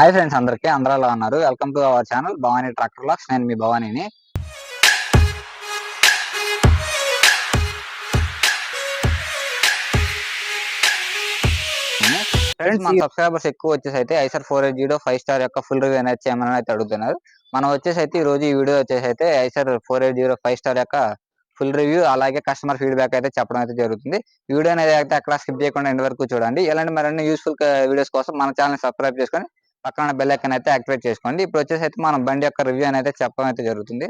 Hi friends అందరికి అందరూ ఎలా ఉన్నారు. Welcome to our channel Bhavani tractor lakhs నేను మీ భవానీని ఫ్రెండ్స్ మన సబ్స్క్రైబర్స్ ఎక్కువ వచ్చేసి అయితే Eicher four eight zero five star యొక్క ఫుల్ రివ్యూ అనేది చేయమని అయితే అడుగుతున్నారు. మనం వచ్చేసి అయితే ఈ రోజు ఈ వీడియో వచ్చేసి అయితే Eicher four eight zero five star యొక్క ఫుల్ రివ్యూ అలాగే కస్టమర్ ఫీడ్బ్యాక్ అయితే చెప్పడం అయితే జరుగుతుంది. వీడియో అనేది అయితే అక్కడ స్కిప్ చేయకుండా ఎండ్ వరకు చూడండి. ఇలాంటి మరిన్ని యూస్ఫుల్ వీడియోస్ కోసం మన ఛానల్ సబ్స్క్రైబ్ చేసుకొని పక్కన బెల్ ఐకాన్ అయితే యాక్టివేట్ చేసుకోండి. ఇప్పుడు వచ్చేసి అయితే మనం బండి యొక్క రివ్యూ అనేది చెప్పడం అయితే జరుగుతుంది.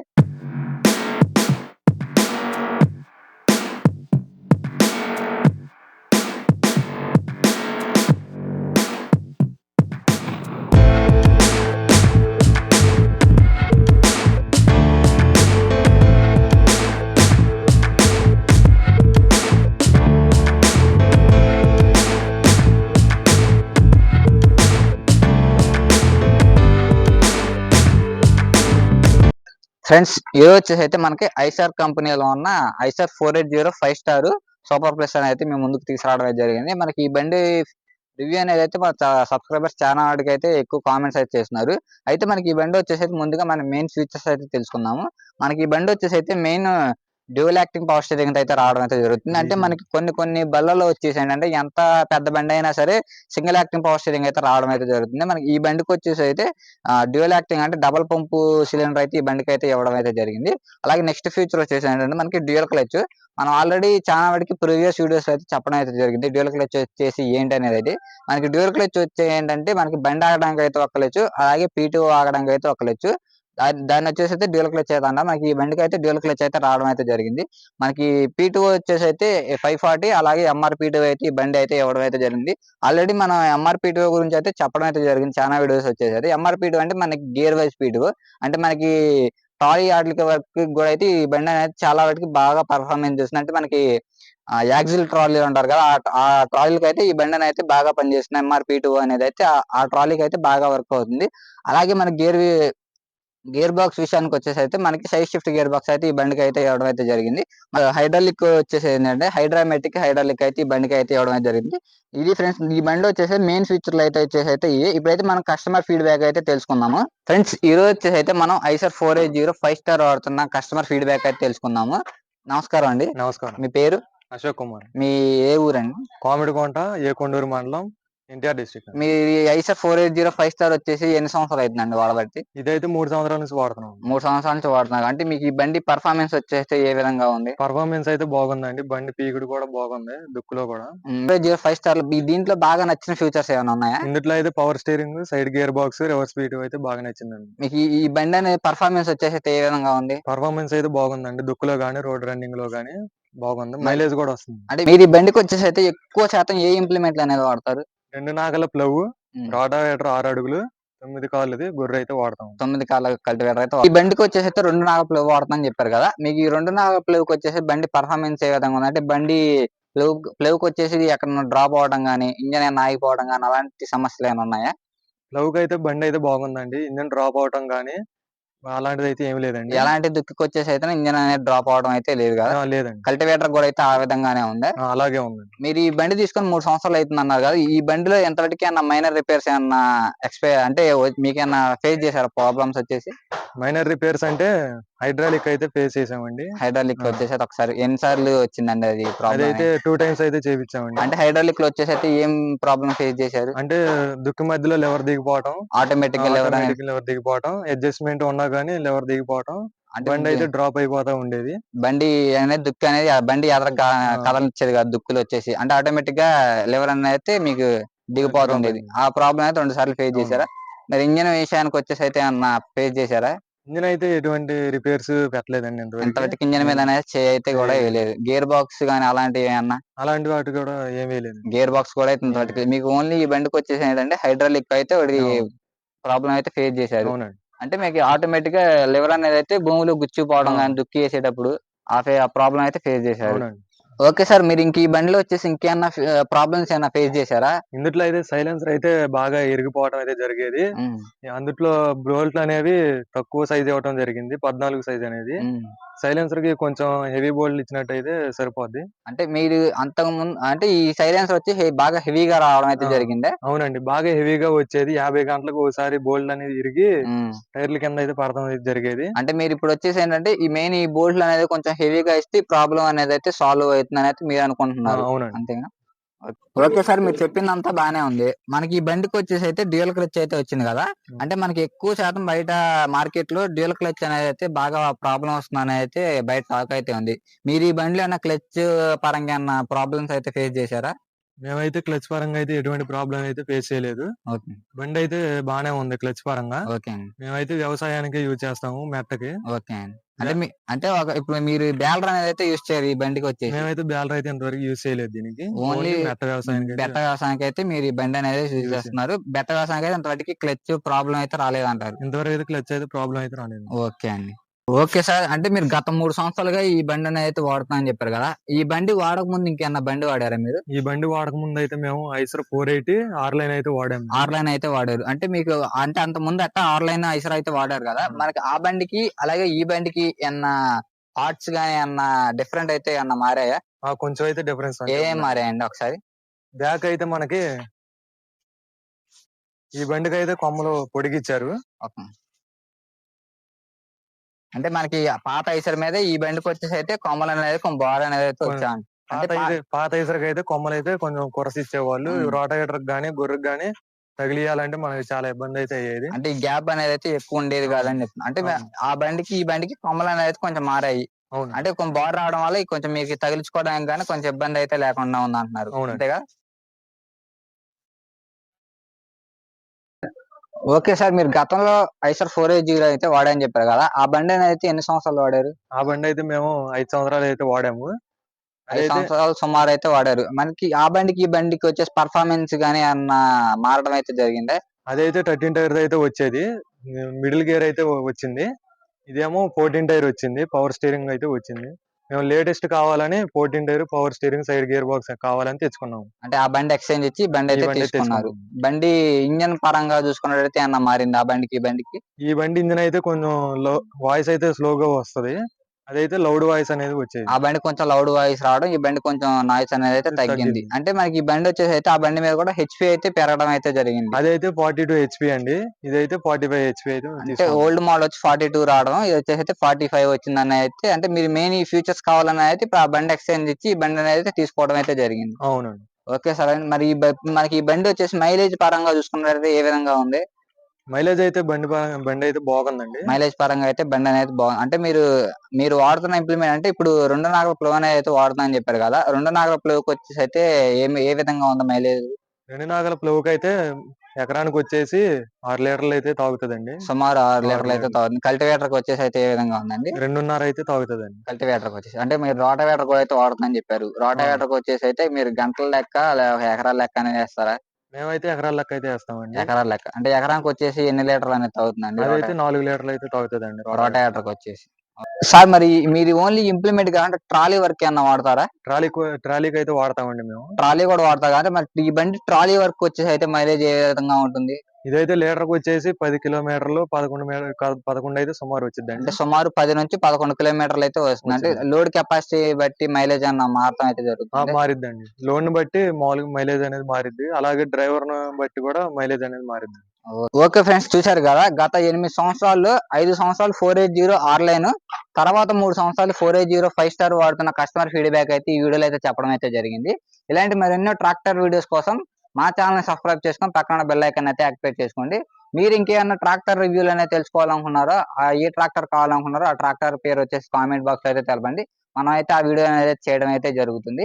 ఫ్రెండ్స్ ఈ వచ్చేసి అయితే మనకి ఐసార్ కంపెనీలో ఉన్న Eicher four eight zero five star super plus అని అయితే మేము ముందుకు తీసుకురావడం జరిగింది. మనకి ఈ బండి రివ్యూ అనేది అయితే మన సబ్స్క్రైబర్స్ చాలా వాటికి అయితే ఎక్కువ కామెంట్స్ అయితే చేస్తున్నారు. అయితే మనకి ఈ బండి వచ్చేసి అయితే ముందుగా మన మెయిన్ ఫీచర్స్ అయితే తెలుసుకుందాము. మనకి ఈ బండి వచ్చేసి అయితే main dual acting power steering అయితే రావడం అయితే జరుగుతుంది. అంటే. మనకి కొన్ని కొన్ని బళ్ళలో వచ్చేసి ఏంటంటే ఎంత పెద్ద బండి అయినా సరే సింగిల్ యాక్టింగ్ పవర్ స్టీరింగ్ అయితే రావడం అయితే జరుగుతుంది. మనకి ఈ బండికి వచ్చేసి అయితే డ్యూయల్ యాక్టింగ్ అంటే డబల్ పంపు సిలిండర్ అయితే ఈ బండికి అయితే ఇవ్వడం అయితే జరిగింది. అలాగే నెక్స్ట్ ఫీచర్ వచ్చేసి ఏంటంటే మనకి డ్యూయల్ క్లచ్. మనం ఆల్రెడీ చాలా వాటికి ప్రీవియస్ వీడియోస్ అయితే చెప్పడం అయితే జరిగింది. డ్యూయల్ క్లచ్ వచ్చేసి ఏంటి అనేది అయితే. మనకి డ్యూయల్ క్లచ్ వచ్చే ఏంటంటే మనకి బండి ఆగడానికి అయితే ఒక క్లచ్ అలాగే పీటు ఆగడానికి అయితే ఒక క్లచ్. దాన్ని వచ్చేసి అయితే డ్యూల్ క్లచ్ అయితే అన్న మనకి ఈ బండికి అయితే డ్యూల్ క్లచ్ అయితే రావడం అయితే జరిగింది. మనకి పీటు వచ్చేసి అయితే ఫైవ్ ఫార్టీ అలాగే ఎంఆర్ అయితే ఈ బండి అయితే ఇవ్వడం అయితే జరిగింది. ఆల్రెడీ మనం ఎంఆర్ గురించి అయితే చెప్పడం అయితే జరిగింది. చాలా వీడియోస్ వచ్చేసి ఎంఆర్ పీటు అంటే మనకి గేర్ వైజ్ పీటు అంటే మనకి టాలీ ఆటలకి వర్క్ కూడా అయితే ఈ బండి అనేది చాలా వాటికి బాగా పర్ఫార్మెన్స్ చేస్తుంది. అంటే మనకి యాక్సిల్ ట్రాలీ అంటారు కదా ఆ- ట్రాలీకి అయితే ఈ బండి అయితే బాగా పనిచేస్తుంది ఎంఆర్పీ టూ అనేది అయితే ఆ- ఆ ట్రాలీకి అయితే బాగా వర్క్ అవుతుంది. అలాగే మన గేర్ గేర్ బాక్స్ విషయానికి వచ్చేసి అయితే మనకి సైడ్ షిఫ్ట్ గేర్ బాక్స్ అయితే ఈ బండికి అయితే ఇవ్వడం అయితే జరిగింది. హైడ్రాలిక్ వచ్చేసి ఏంటంటే హైడ్రామెటిక్ హైడ్రాలిక్ అయితే ఈ బండికి అయితే ఇవ్వడం అయితే జరిగింది. ఇది ఫ్రెండ్స్ ఈ బండి వచ్చేసి మెయిన్ ఫీచర్లు అయితే వచ్చేసి అయితే ఇవి. ఇప్పుడైతే మనం కస్టమర్ ఫీడ్బ్యాక్ అయితే తెలుసుకుందాము. ఫ్రెండ్స్ ఈ రోజు వచ్చేసి అయితే మనం Eicher four eight zero five star వాడుతున్న కస్టమర్ ఫీడ్బ్యాక్ అయితే తెలుసుకుందాము. నమస్కారం అండి. నమస్కారం. మీ పేరు? అశోక్ కుమార్. మీ ఏ ఊరండి? కోమిడికోంట ఏ కొండూరు మండలం ఎన్టీఆర్ డిస్ట్రిక్ట్ మీ Eicher four eight zero five star వచ్చేసి ఎన్ని సంవత్సరాలు అవుతుందండి వాడబట్టి ఇదైతే మూడు సంవత్సరాల నుంచి వాడుతున్నాం మూడు సంవత్సరాల నుంచి వాడుతున్నారు అంటే మీకు ఈ బండి పర్ఫార్మెన్స్ వచ్చేస్తే ఏ విధంగా ఉంది? పర్ఫార్మెన్స్ అయితే బాగుందండి. బండి పీకుడు కూడా బాగుంది దుక్కులో కూడా. జీరో ఫైవ్ స్టార్ దీంట్లో బాగా నచ్చిన ఫీచర్స్ ఏమైనా ఉన్నాయా? ఇందులో అయితే power steering side gear box reverse speed అయితే బాగా నచ్చిందండి. మీకు ఈ- బండి అనేది పర్ఫార్మెన్స్ వచ్చేసి ఏ విధంగా ఉంది? పర్ఫార్మెన్స్ అయితే బాగుందండి. దుక్కులో గానీ రోడ్ రన్నింగ్లో గానీ బాగుంది. మైలేజ్ కూడా వస్తుంది. అంటే మీరు ఈ బండికి వచ్చేసి అయితే ఎక్కువ శాతం ఏ ఇంప్లిమెంట్లు అనేది వాడతారు? రెండు నాగల ప్లవ్. రోటావేటర్ ఆరు అడుగులు తొమ్మిది కాళ్ళది గొర్రె అయితే వాడతాం తొమ్మిది కాళ్ళ కల్టివేటర్ అయితే ఈ బండికి వచ్చేసి అయితే రెండు నాగ ప్లవ్ వాడుతుందని చెప్పారు కదా మీకు ఈ రెండు నాగ ప్లవ్కి వచ్చేసి బండి పర్ఫార్మెన్స్ ఏ విధంగా ఉంది? అంటే బండి ప్లవ్ ప్లవ్కి వచ్చేసి ఎక్కడ డ్రాప్ అవడం కానీ ఇంజన్ ఏమైనా ఆగిపోవడం కానీ అలాంటి సమస్యలు ఏమైనా ఉన్నాయా? ప్లవ్ అయితే బండి అయితే బాగుందండి. ఇంజన్ డ్రాప్ అవటం గానీ అలాంటిది అయితే ఏమి లేదండి. ఎలాంటి దుక్కికి వచ్చేసి అయితే ఇంజన్ అనేది డ్రాప్ అవడం అయితే లేదు కదా. లేదండి. కల్టివేటర్ కూడా అయితే ఆ విధంగానే ఉంది? అలాగే ఉందండి. మీరు ఈ బండి తీసుకొని మూడు సంవత్సరాలు అవుతుంది అన్నారు కదా. ఈ బండిలో ఎంతటికి ఏమన్నా మైనర్ రిపేర్స్ ఏమన్నా ఎక్స్పై అంటే మీకేమన్నా ఫేస్ చేశారా ప్రాబ్లమ్స్ వచ్చేసి? మైనర్ రిపేర్స్ అంటే హైడ్రాలిక్ అయితే ఫేస్ చేసామండి. హైడ్రాలిక్ ఆ. వచ్చేసి ఒకసారి ఎన్నిసార్లు వచ్చిందండి అది ప్రాబ్లం అదైతే టూ టైమ్స్ అయితే చేపించామండి. అంటే హైడ్రాలిక్లో వచ్చేసి అయితే ఏం ప్రాబ్లం ఫేస్ చేశారు? అంటే దుక్కు మధ్యలో లెవర్ దిగిపోవటం ఆటోమేటిక్గా automatic లెవర్ దిగిపోవటం అడ్జస్ట్మెంట్ ఉన్నా కానీ లెవర్ దిగిపోవటం బండి అయితే డ్రాప్ అయిపోతా ఉండేది. బండి అనేది దుక్కు అనేది బండి ఎదర. కదలిచ్చేది కాదు దుక్కులు వచ్చేసి. అంటే ఆటోమేటిక్గా లివర్ అనేది అయితే మీకు దిగిపోతుండేది. ఆ ప్రాబ్లం అయితే రెండు సార్లు ఫేస్. చేశారా మరి ఇంజన్ విషయానికి వచ్చేసి అయితే ఏమన్నా ఫేస్ చేశారా? ఇంజిన్ అయితే ఎటువంటి రిపేర్స్ పెట్టలేదండి ఇంతవరకు ఇంజన్ మీద అయితే కూడా లేదు. వేయలేదు గేర్ బాక్స్ కానీ అలాంటివి ఏమన్నా? అలాంటి వాటి కూడా ఏమీ లేదు గేర్ బాక్స్ కూడా అయితే ఇంతవరకు మీకు ఓన్లీ ఈ బండికి వచ్చేసి ఏంటంటే హైడ్రాలిక్ అయితే ఒకటి. ప్రాబ్లం అయితే ఫేస్ చేశారు. అంటే మీకు ఆటోమేటిక్గా లివర్ అనేది అయితే భూమిలో గుచ్చుకుపోవడం అవును. కానీ దుక్కి వేసేటప్పుడు ఆ ఫే- ఆ ప్రాబ్లం అయితే ఫేస్ చేశారు. ఓకే సార్ మీరు ఇంక ఈ బండిలో వచ్చేసి ఇంకేమన్నా ప్రాబ్లమ్స్ ఏమైనా ఫేస్ చేశారా? ఇందుట్లో అయితే సైలెన్సర్ అయితే బాగా ఇరిగిపోవడం అయితే జరిగేది. అందుట్లో బోల్ట్లు అనేవి తక్కువ సైజ్ ఇవ్వడం జరిగింది పద్నాలుగు సైజ్ అనేది. సైలెన్సర్కి కొంచెం హెవీ బోల్ట్ ఇచ్చినట్టయితే సరిపోద్ది. అంటే మీరు అంతకు ముందు అంటే ఈ సైలెన్సర్ వచ్చి బాగా హెవీగా రావడం అయితే. జరిగిందే? అవునండి. బాగా హెవీగా వచ్చేది. యాభై గంటలకు ఒకసారి బోల్ట్ అనేది ఇరిగి. టైర్ల కింద అయితే పడడం అయితే జరిగేది. అంటే మీరు ఇప్పుడు వచ్చేసి ఏంటంటే ఈ మెయిన్ ఈ బోల్ట్లు అనేది కొంచెం హెవీగా ఇస్తే ప్రాబ్లం అనేది అయితే సాల్వ్ అవుతుంది అయితే మీరు అనుకుంటున్నారు. అవునండి. అంతేనా? ఓకే. సార్ మీరు చెప్పిందంతా బానే ఉంది. మనకి ఈ బండికి వచ్చేసి అయితే డ్యూయల్ క్లచ్ అయితే వచ్చింది కదా. అంటే మనకి ఎక్కువ శాతం బయట మార్కెట్లో డ్యూయల్ క్లచ్ అనేది అయితే బాగా ప్రాబ్లం వస్తుందని అయితే బయట టాక్ అయితే ఉంది. మీరు ఈ బండిలో ఏమైనా క్లచ్ పరంగా ఏమన్నా ప్రాబ్లమ్స్ అయితే ఫేస్ చేశారా? మేమైతే క్లచ్ పరంగా అయితే ఎటువంటి ప్రాబ్లం అయితే ఫేస్ చేయలేదు. ఓకే. బండి అయితే బానే ఉంది క్లచ్ పరంగా. ఓకే అండి. మేమైతే వ్యవసాయానికి యూజ్ చేస్తాము మెట్టకి ఓకే అండి. అంటే మీ అంటే ఒక ఇప్పుడు మీరు బ్యాలర్ అనేది అయితే యూస్ చేయరు ఈ బండికి వచ్చేసి. మేమైతే బ్యాలర్ అయితే ఇంతవరకు యూజ్ చేయలేదు దీనికి. ఓన్లీ మెట్ట వ్యవసాయానికి బెట్ట వ్యవసాయానికి అయితే మీరు ఈ బండి అనేది యూజ్ చేస్తున్నారు. బెట్ట వ్యవసాయానికి అయితే ఇంతవరకు క్లచ్ ప్రాబ్లం అయితే రాలేదంటారు. ఇంతవరకు అయితే క్లచ్ అయితే ప్రాబ్లం అయితే రాలేదు. ఓకే అండి. Okay sir. అంటే మీరు గత మూడు సంవత్సరాలుగా ఈ బండి అయితే వాడుతున్నా అని చెప్పారు కదా. ఈ బండి వాడక ముందు ఇంకేమన్నా బండి వాడారా మీరు? ఈ బండి వాడక ముందు అయితే మేము Eicher four eighty R line అయితే వాడాము ఆర్లైన్ అయితే వాడారు. అంటే మీకు అంటే అంత ముందు అట్ట ఆర్లైన్ ఐసర్ అయితే వాడారు కదా. మనకి ఆ బండికి అలాగే ఈ బండికి ఏమన్నా పార్ట్స్ గానీ ఏమన్నా డిఫరెంట్ అయితే ఏమన్నా మారాయా? కొంచెం అయితే డిఫరెన్స్ ఏం మారాయండి ఒకసారి? బ్యాక్ అయితే మనకి ఈ బండికి అయితే కొమ్మలు పొడిగిచ్చారు. అంటే మనకి పాత ఐసర్ మీద ఈ బండికి వచ్చేసి అయితే కొమ్మలు అనేది కొంచెం బార్ అనేది అయితే వచ్చాను. పాత అయితే పాత ఐసర్కి అయితే కొమ్మలు అయితే కొంచెం కొరసిచ్చేవాళ్ళు ఉమ్. రోటవేటర్ గానీ గొర్రెకి గానీ తగిలియాలంటే మనకి చాలా ఇబ్బంది అయితే అయ్యేది. అంటే ఈ గ్యాప్ అనేది అయితే ఎక్కువ ఉండేది కాదని అంటే. ఆ బండికి ఈ బండికి కొమ్మలు అనేది కొంచెం మారాయి. అంటే కొంచెం బార్ రావడం వల్ల కొంచెం మీకు తగిలించుకోవడానికి కానీ కొంచెం ఇబ్బంది అయితే లేకుండా ఉంది అంటున్నారు. అంతేగా? ఓకే సార్ మీరు గతంలో ఐసర్ ఫోర్ ఎయిట్ జీరో అయితే వాడని చెప్పారు కదా ఆ బండి అయితే ఎన్ని సంవత్సరాలు వాడారు? ఆ బండి అయితే మేము ఐదు సంవత్సరాలు అయితే వాడాము. ఐదు సంవత్సరాలు సుమారు అయితే వాడారు. మనకి ఆ బండికి ఈ బండికి వచ్చేసి పర్ఫార్మెన్స్ గానీ అన్న మారడం అయితే జరిగింది? అదైతే థర్టీన్ టైర్ అయితే వచ్చేది. మిడిల్ గేర్ అయితే వచ్చింది. ఇదేమో ఫోర్టీన్ టైర్ వచ్చింది. పవర్ స్టీరింగ్ అయితే వచ్చింది. మేము లేటెస్ట్ కావాలని fourteen tyre power steering side gear box కావాలని తెచ్చుకున్నాం అంటే ఆ బండి ఎక్స్చేంజ్ ఇచ్చి బండి అయితే తీసుకున్నారు. బండి ఇంజన్ పరంగా చూసుకున్నట్లయితే ఏమన్నా మారింది ఆ బండికి ఈ బండికి? ఈ బండి ఇంజిన్ అయితే కొంచెం లో వాయిస్ అయితే స్లోగా వస్తది. అదైతే లౌడ్ వాయిస్ అనేది వచ్చేది. ఆ బండి కొంచెం లౌడ్ వాయిస్ రావడం ఈ బండి కొంచెం నాయిస్ అనేది అయితే తగ్గింది. అంటే మనకి ఈ బండి వచ్చేసి అయితే ఆ బండి మీద కూడా హెచ్పి అయితే పెరగడం అయితే జరిగింది. అదైతే ఫార్టీ టూ హెచ్పి అండి. ఇదైతే ఫార్టీ ఫైవ్ హెచ్పి అయితే అంటే. ఓల్డ్ మోడల్ వచ్చి ఫార్టీ టూ రావడం ఇది వచ్చేసి అయితే ఫార్టీ ఫైవ్ వచ్చిందని అయితే అంటే మీరు మెయిన్ ఈ ఫ్యూచర్స్ కావాలని అయితే ఇప్పుడు ఆ బండి ఎక్స్చేంజ్ ఇచ్చి ఈ బండి అనేది అయితే తీసుకోవడం అయితే జరిగింది. అవునండి. ఓకే సార్ మరి మనకి ఈ బండి వచ్చేసి మైలేజ్ పరంగా చూసుకున్నట్లయితే ఏ విధంగా ఉంది? మైలేజ్ అయితే బండి పరంగా- బండి అయితే బాగుందండి. మైలేజ్ పరంగా అయితే బండి అనేది బాగుంది అంటే మీరు మీరు వాడుతున్న ఇంప్లిమెంట్ అంటే ఇప్పుడు రెండు నాగల ప్లో అనేది అయితే వాడుతున్నా అని చెప్పారు కదా రెండు నాగల ప్లోకి వచ్చేసి అయితే ఏమి ఏ విధంగా ఉంది మైలేజ్? రెండు నాగల ప్లవ్కి అయితే ఎకరానికి వచ్చేసి ఆరు లీటర్లు అయితే తాగుతుందండి. సుమారు ఆరు లీటర్లు అయితే. తాగుతుంది. కల్టివేటర్కి వచ్చేసి అయితే ఏ విధంగా ఉందండి? రెండున్నర అయితే తాగుతుందండి. కల్టివేటర్కి వచ్చేసి అంటే మీరు రోటవేటర్ కూడా అయితే వాడుతుందని చెప్పారు. రోటవేటర్కి వచ్చేసి అయితే మీరు గంటల లెక్క లేక ఎకరాల లెక్క అనేది వేస్తారా? మేమైతే ఎకరాల లెక్క అయితే వేస్తామండి. ఎకరాల లెక్క. అంటే ఎకరానికి వచ్చేసి ఎన్ని లీటర్లు అనేది తాగుతుందండి అదైతే నాలుగు లీటర్లు అయితే తాగుతుందండి రోటవేటర్కి వచ్చేసి. సార్ మరి మీరు ఓన్లీ ఇంప్లిమెంట్ కావాలంటే ట్రాలీ వర్క్ ఏమన్నా వాడతారా? ట్రాలీ ట్రాలీకి అయితే వాడతామండి మేము. ట్రాలీ కూడా వాడతారు? కాబట్టి మరి ఈ బండి ట్రాలీ వర్క్ వచ్చేసి అయితే మైలేజ్ ఏ విధంగా ఉంటుంది? ఇదైతే లీటర్కి వచ్చేసి పది కిలోమీటర్లు పదకొండు మీటర్ పదకొండు అయితే సుమారు అంటే వచ్చిందండి సుమారు పది నుంచి పదకొండు కిలోమీటర్లు అయితే వస్తుంది అంటే లోడ్ కెపాసిటీ బట్టి మైలేజ్ అన్న మారటం అయితే జరుగుతుంది? మారిద్దండి. లోన్ని బట్టి మామూలుగా మైలేజ్ అనేది మారిద్ది. అలాగే డ్రైవర్ బట్టి కూడా మైలేజ్ అనేది మారిద్ది. ఓకే ఫ్రెండ్స్ చూశారు కదా? గత ఎనిమిది సంవత్సరాల్లో ఐదు సంవత్సరాలు ఫోర్ ఎయిట్ జీరో ఆన్లైన్ తర్వాత మూడు సంవత్సరాలు four eight zero five star వాడుతున్న కస్టమర్ ఫీడ్బ్యాక్ అయితే ఈ వీడియోలో అయితే చెప్పడం అయితే జరిగింది. ఇలాంటి మరెన్నో ట్రాక్టర్ వీడియోస్ కోసం మా ఛానల్ని సబ్స్క్రైబ్ చేసుకొని పక్కన బెల్ ఐకన్ అయితే యాక్టివేట్ చేసుకోండి. మీరు ఇంకేమన్నా ట్రాక్టర్ రివ్యూలు అనేది తెలుసుకోవాలనుకున్నారో ఏ ట్రాక్టర్ కావాలనుకున్నారో ఆ ట్రాక్టర్ పేరు వచ్చేసి కామెంట్ బాక్స్ అయితే తెలపండి. మనం అయితే ఆ వీడియో అనేది చేయడం అయితే జరుగుతుంది.